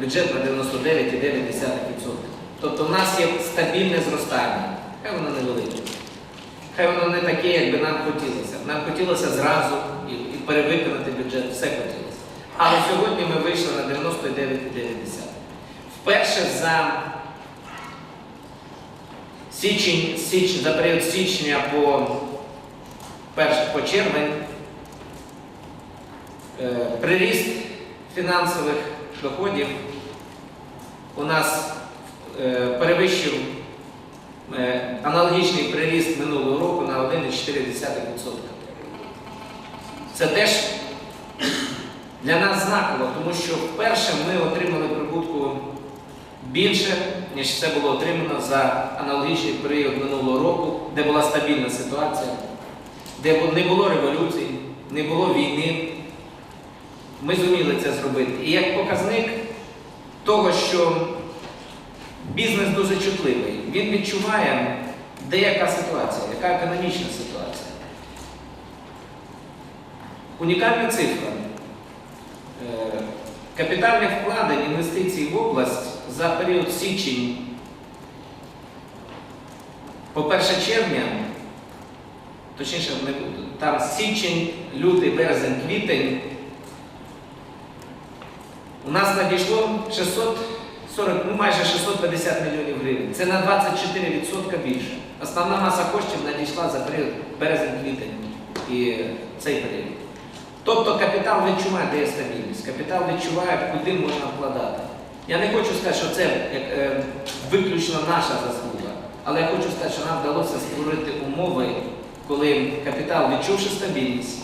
бюджет на 99,9%. Тобто в нас є стабільне зростання. Хай воно невелике. Хай воно не таке, як би нам хотілося. Нам хотілося зразу і, і перевиконати бюджет, все хотілося. Але сьогодні ми вийшли на 99,9%. Вперше за січень, січ, за період січня по, по червень е, приріст фінансових доходів у нас е, перевищив е, аналогічний приріст минулого року на 1,4%. Це теж для нас знаково, тому що вперше ми отримали прибутку більше, ніж це було отримано за аналогічний період минулого року, де була стабільна ситуація, де не було революції, не було війни. Ми зуміли це зробити. І як показник того, що бізнес дуже чутливий, він відчуває, де яка ситуація, яка економічна ситуація. Унікальна цифра. Е, Капітальних вкладень інвестицій в область за період січень по 1 червня, точніше, там січень, лютий, березень, квітень, у нас надійшло 640, ну майже 650 мільйонів гривень. Це на 24% більше. Основна маса коштів надійшла за період березень-квітень і цей період. Тобто капітал відчуває, де є стабільність, капітал відчуває, куди можна вкладати. Я не хочу сказати, що це е, виключно наша заслуга, але я хочу сказати, що нам вдалося створити умови, коли капітал, відчувши стабільність,